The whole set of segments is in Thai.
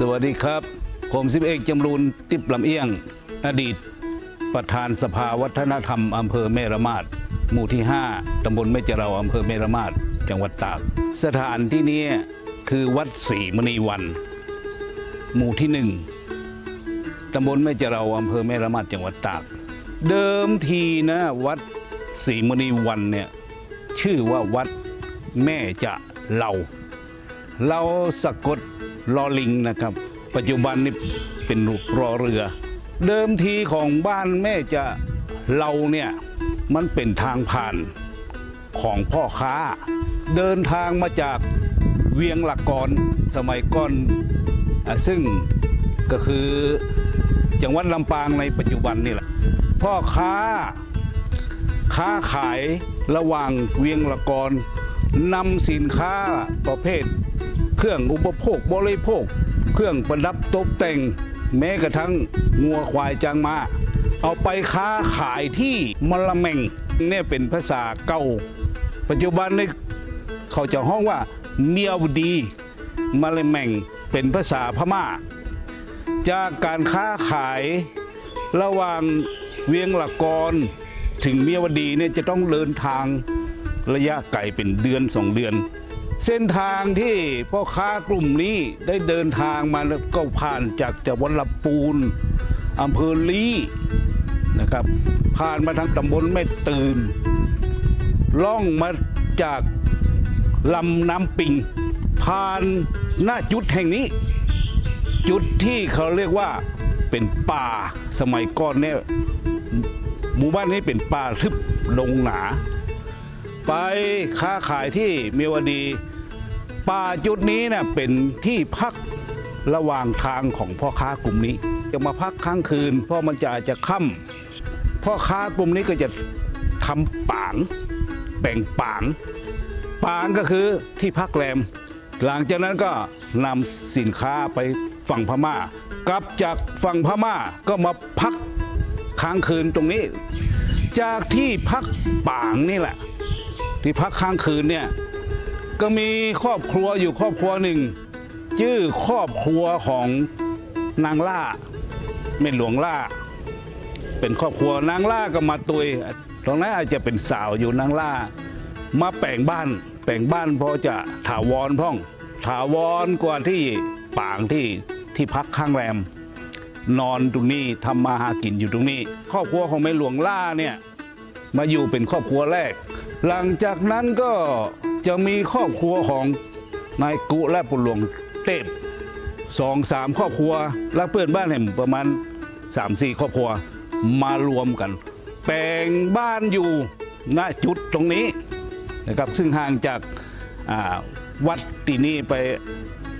สวัสดีครับ ผมสิบเอกจำรูนติบลำเอียง อดีต ประธานสภาวัฒนธรรมอำเภอแม่รมาดหมู่ที่ 5ตำบลแม่เจเราอำเภอแม่รมาดจังหวัดตาก สถานที่นี้คือวัดศรีมณีวัน หมู่ที่หนึ่งตำบลแม่เจเราอำเภอแม่ระมาดจังหวัดตาก เดิมทีนะวัดศรีมณีวันเนี่ยชื่อว่าวัดแม่จะเรา เราสะกด ลอลิงนะครับ ปัจจุบันนี่เป็นรอเรือ เดิมทีของบ้านแม่จะเราเนี่ยมันเป็นทางผ่านของพ่อค้า เดินทางมาจากเวียงหลักกรสมัยก่อนอซึ่งก็คือจังหวัดลำปางในปัจจุบันนี่แหละพ่อค้าค้าขายระหว่างเวียงละกรนำสินค้าประเภท เครื่องอุปโภคบริโภค เครื่องประดับตกแต่ง แม้กระทั่งงัวควายจางมา เอาไปค้าขายที่มละแมงเนี่ยเป็นภาษาเก่า ปัจจุบันนี่เขาจะห้องว่าเมียวดีมละแมงเป็นภาษาพม่า จากการค้าขายระหว่างเวียงหลักกรถึงเมียวดีเนี่ยจะต้องเดินทางระยะไกลเป็นเดือนสองเดือน เส้นทางที่พ่อค้ากลุ่มนี้ได้เดินทางมาแล้วก็ผ่านจากจังหวัดลำปูนอำเภอลีนะครับ ผ่านมาทางตำบลแม่ตื่นล่องมาจากลำน้ำปิง ผ่านหน้าจุดแห่งนี้ จุดที่เขาเรียกว่าเป็นป่าสมัยก่อนเนี่ยหมู่บ้านนี้เป็นป่าทึบลงหนา ไปค้าขายที่เมียวดี ป่าจุดนี้นะเป็นที่พักระหว่างทางของพ่อค้ากลุ่มนี้ จะมาพักค้างคืน เพราะมันจะอาจจะค่ำพ่อค้ากลุ่มนี้ก็จะทำปางแบ่งปางปางก็คือที่พักแรม หลังจากนั้นก็นำสินค้าไปฝั่งพม่า กลับจากฝั่งพม่าก็มาพักค้างคืนตรงนี้ จากที่พักปางนี่แหละ ที่พักค้างคืนเนี่ยก็มีครอบครัวอยู่ครอบครัวหนึ่งชื่อครอบครัวของนางล่าเม่หลวงล่า เป็นครอบครัวนางล่าก็มาตุยตรงนั้นอาจจะเป็นสาวอยู่นางล่า มาแปลงบ้าน แปลงบ้านเพอจะถาวรพ่อง ถาวรกว่าที่ปางที่ที่พักข้างแรม นอนตรงนี้ทำมาหากินอยู่ตรงนี้ ครอบครัวของแม่หลวงล่าเนี่ย มาอยู่เป็นครอบครัวแรก หลังจากนั้นก็จะมีครอบครัวของนายกุและปุหลวงเทพสองสามครอบครัว และเพื่อนบ้านแห่งประมาณสามสี่ครอบครัวมารวมกัน แปลงบ้านอยู่ณจุดตรงนี้นะครับซึ่งห่างจากาวัดที่นี่ไป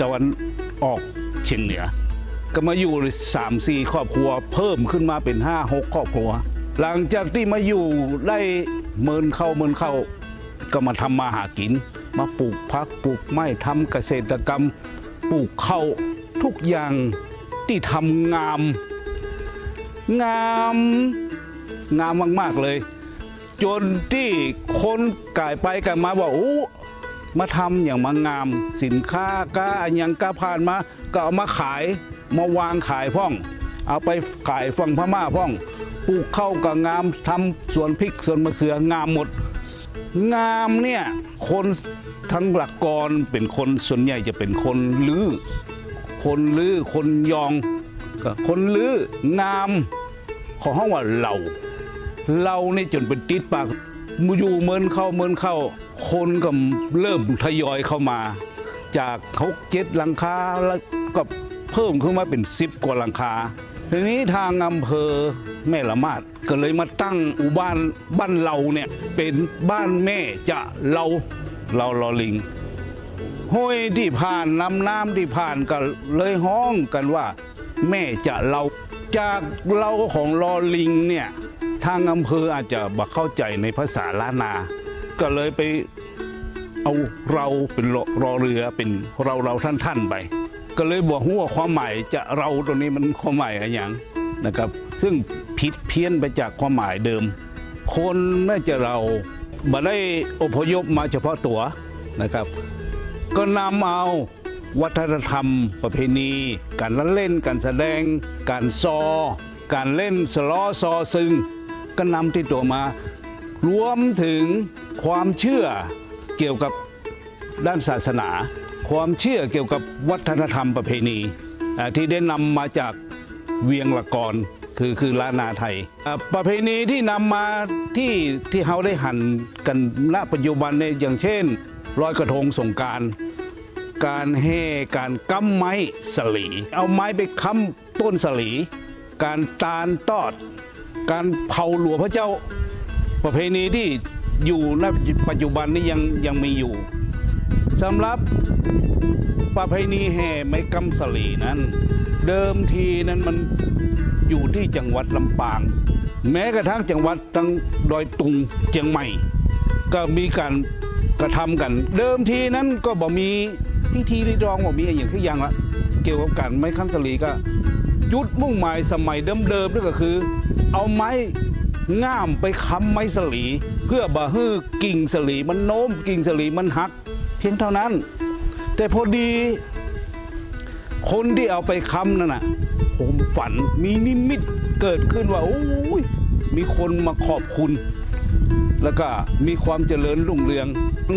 ตะวันออกเฉียงเหนือ ก็มาอยู่สามสี่ครอบครัว เพิ่มขึ้นมาเป็นห้าหกครอบครัว หลังจากที่มาอยู่ได้เมินเข้าเมินเข้า ก็มาทำมาหากิน มาปลูกพักปลูกไม้ทำเกษตรกรรม ปลูกข้าวทุกอย่างที่ทำงาม งามงามมากๆเลย จนที่คนกายไปกันมาบอกโอ้มาทำอย่างมางาม สินค้าก็อันยังก็ผ่านมา ก็เอามาขายมาวางขายพ่อง เอาไปขายฝั่งพม่าพ่องปลูกเข้าวก็งามทำสวนพริกสวนมะเขืองามหมด งามเนี่ยคนทั้งหลักกรเป็นคนส่วนใหญ่จะเป็นคนลือ้อคนลือ้อคนยองก็คนลือ้องามของห้องว่าเราเรานี่จนเป็นติดปากมูอยู่เมินเข้าเมินเข้า คนก็เริ่มทยอยเข้ามา จากเขาเจ็ดหลังคาแล้วก็เพิ่มขึ้นมาเป็นสิบกว่าหลังคา ทีนี้ทางอำเภอแม่ละมาดก็เลยมาตั้งอุบ้านบ้านเราเนี่ยเป็นบ้านแม่จะเราเราลอลิงห้วยที่ผ่านลำน้ำที่ผ่านก็เลยห้องกันว่า แม่จะเราจากเราของลอลิงเนี่ยทางอำเภออาจจะบัเข้าใจในภาษาล้านนา ก็เลยไปเอาเราเป็นรอรอเรือเป็นเราเราท่านท่านๆไป ก็เลยบอกหัวความหมายจะเราตัวนี้มันความหมายอะไรอย่างนะครับ ซึ่งผิดเพี้ยนไปจากความหมายเดิม คนน่าจะเราบ่ได้อพยพมาเฉพาะตัวนะครับ ก็นำเอาวัฒนธรรม ประเพณี การละเล่น การแสดง การซอ การเล่นสล้อซอซึ่งก็นำที่ตัวมารวมถึงความเชื่อเกี่ยวกับด้านศาสนา ความเชื่อเกี่ยวกับวัฒนธรรมประเพณี ที่ได้นำมาจากเวียงละกรคือคือล้านนาไทย ประเพณีที่นำมาที่ที่เขาได้หันกันณปัจจุบันเนี่ยอย่างเช่นลอยกระทงสงการ การแห่การกำไม้สลี เอาไม้ไปค้ำต้นสลี การตาลตอด การเผาหลวงพระเจ้า ประเพณีที่อยู่ณปัจจุบันนี้ยังยังมีอยู่ สำหรับประเพณีแห่ไม้กำสลีนั้น เดิมทีนั้นมันอยู่ที่จังหวัดลำปาง แม้กระทั่งจังหวัดตังดอยตุงเชียงใหม่ ก็มีการกระทำกัน เดิมทีนั้นก็บอกมีพิธีรีดองบอกมีอะไรอย่างที่ยังละเกี่ยวกับการไม้ค้ำสลีก็จุดมุ่งหมายสมัยเดิมๆนั่นก็คือ เอาไม้ง่ามไปค้ำไม้สลี เพื่อบ่ฮื้อกิ่งสลีมันโน้มกิ่งสลีมันหัก เพียงเท่านั้น แต่พอดี คนที่เอาไปค้ำนั่นน่ะ ผมฝันมีนิมิตเกิดขึ้นว่าโอ้ยมีคนมาขอบคุณ แล้วก็มีความเจริญรุ่งเรือง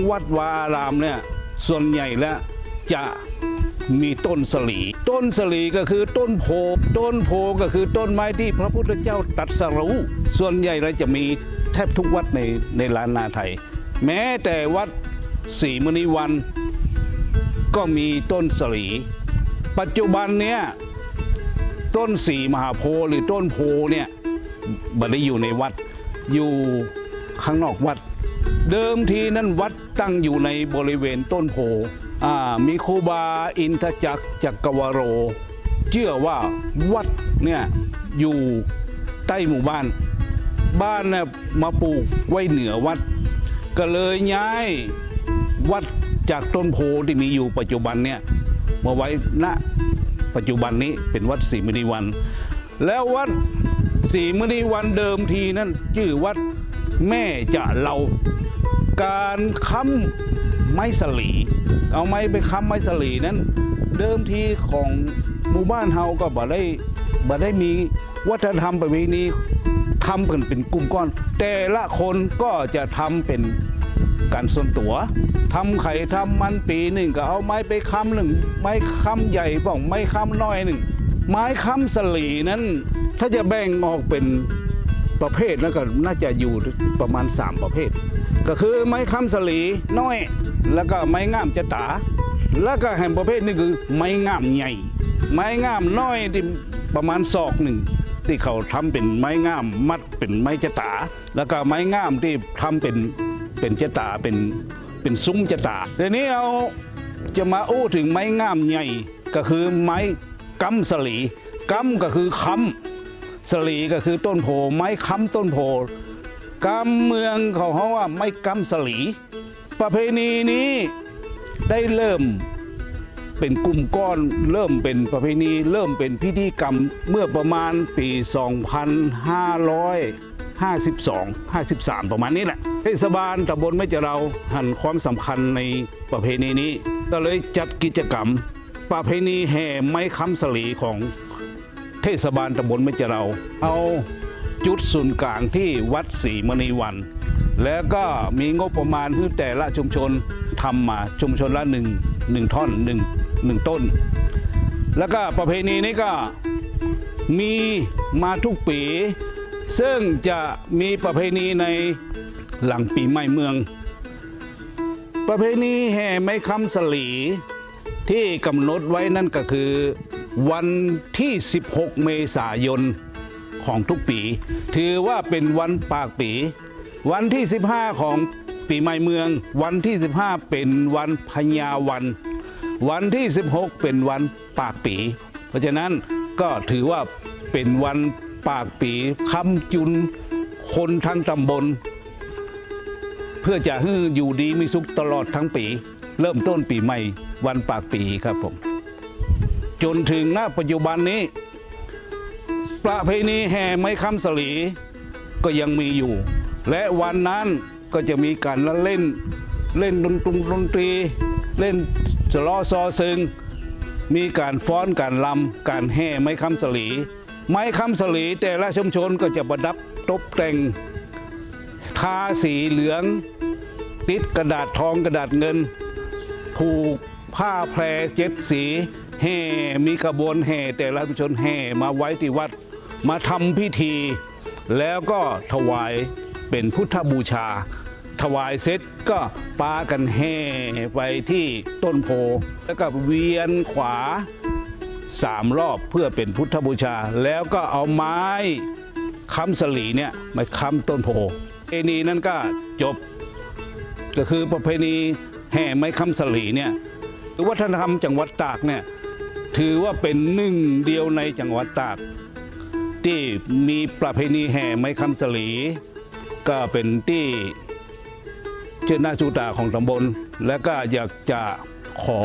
วัดวาอารามเนี่ยส่วนใหญ่แล้วจะมีต้นสลี ต้นสลีก็คือต้นโพ ต้นโพก็คือต้นไม้ที่พระพุทธเจ้าตัดสรู้ ส่วนใหญ่เราจะมีแทบทุกวัดในในล้านนาไทย แม้แต่วัด ศรีมณีวัน ก็มีต้นสลี ปัจจุบันเนี้ยต้นสีมหาโพหรือต้นโพเนี่ยไม่ได้อยู่ในวัดอยู่ข้างนอกวัด เดิมทีนั้นวัดตั้งอยู่ในบริเวณต้นโพมีครูบาอินทจักรจักรวโร เชื่อว่าวัดเนี่ยอยู่ใต้หมู่บ้าน บ้านเนี่ยมาปลูกไว้เหนือวัด ก็เลยย้าย วัดจากต้นโพที่มีอยู่ปัจจุบันเนี่ยมาไว้ณปัจจุบันนี้เป็นวัดศรีมณีวัน แล้ววัดศรีมณีวันเดิมทีนั้นชื่อวัดแม่จะเราการค้ำไม้สลีเอาไม้ไปค้ำไม้สลีนั้น เดิมทีของหมู่บ้านเฮาก็บ่ได้บ่ได้มีวัฒนธรรมประเพณีทำกันเป็นกลุ่มก้อน แต่ละคนก็จะทำเป็น การส่วนตัวทำไข่ทำมันปีหนึ่งก็เอาไม้ไปค้ำหนึ่ง ไม้ค้ำใหญ่บ้างไม้ค้ำน้อยหนึ่ง ไม้ค้ำสลีนั้น ถ้าจะแบ่งออกเป็นประเภทแล้วก็น่าจะอยู่ประมาณ 3 ประเภท ก็คือไม้ค้ำสลีน้อย แล้วก็ไม้งามจะตา แล้วก็แห่งประเภทนี้คือไม้งามใหญ่ ไม้งามน้อยที่ประมาณศอกหนึ่งที่เขาทำเป็นไม้งามมัดเป็นไม้จะตา แล้วก็ไม้งามที่ทำเป็น เป็นเจตาเป็นเป็นซุ้มเจตาทีนี้เอาจะมาอู้ถึงไม้งามใหญ่ก็คือไม้กำสลีกำก็คือค้ำสลีก็คือต้นโพไม้ค้ำต้นโพกำเมืองเขาเขาว่าไม้กำสลี ประเพณีนี้ได้เริ่มเป็นกลุ่มก้อนเริ่มเป็นประเพณี เริ่มเป็นพิธีกรรมเมื่อประมาณปี 52 53 ประมาณนี้แหละ เทศบาลตำบลแม่เจเราหันความสำคัญในประเพณีนี้ ก็เลยจัดกิจกรรม ประเพณีแห่ไม้ค้ำสลีของเทศบาลตำบลแม่เจเรา เอาจุดศูนย์กลางที่วัดศรีมณีวัน แล้วก็มีงบประมาณที่อแต่ละชุมชนทำมาชุมชนละหนึ่งหนึ่งท่อนหนึ่งหนึ่งต้น แล้วก็ประเพณีนี้ก็มีมาทุกปี ซึ่งจะมีประเพณีในหลังปีใหม่เมือง ประเพณีแห่ไม้คำสลีที่กำหนดไว้นั่นก็คือวันที่ 16 เมษายนของทุกปี ถือว่าเป็นวันปากปี วันที่ 15 ของปีใหม่เมือง วันที่ 15 เป็นวันพญาวัน วันที่ 16 เป็นวันปากปี เพราะฉะนั้นก็ถือว่าเป็นวัน ปากปีคำจุน คนทั้งตำบล เพื่อจะให้อยู่ดีมีสุขตลอดทั้งปี เริ่มต้นปีใหม่วันปากปีครับผม จนถึงณปัจจุบันนี้ ประเพณีแห่ไม้คำสลีก็ยังมีอยู่ และวันนั้นก็จะมีการละเล่นเล่นดนตรงดนตรี เล่นสลอซอซึง มีการฟ้อนการลำการแห่ไม้คำสลี ไม้คำสลีแต่ละชุมชนก็จะประดับตกแต่งทาสีเหลือง ติดกระดาษทองกระดาษเงิน ผูกผ้าแพรเจ็ดสีแห่มีขบวนแห่แต่ละชุมชนแห่มาไว้ที่วัด มาทำพิธี แล้วก็ถวายเป็นพุทธบูชา ถวายเสร็จก็ปากันแห่ไปที่ต้นโพแล้วก็เวียนขวา สามรอบเพื่อเป็นพุทธบูชา แล้วก็เอาไม้ค้ำสลีเนี่ยมาค้ำต้นโพเอนีนั้นก็จบ ก็คือประเพณีแห่ไม้ค้ำสลีเนี่ยวัฒนธรรมจังหวัดตากเนี่ยถือว่าเป็นหนึ่งเดียวในจังหวัดตาก ที่มีประเพณีแห่ไม้ค้ำสลี ก็เป็นที่เชิดหน้าชูตาของตำบล และก็อยากจะขอ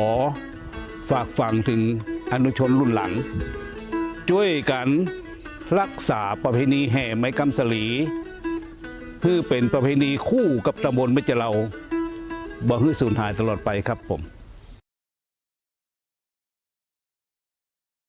ฝากฝังถึง อนุชนรุ่นหลัง ช่วยกันรักษาประเพณีแห่ไม้กำสลีเพื่อเป็นประเพณีคู่กับตำบลเมจเราบ่ให้สูญหายตลอดไปครับผม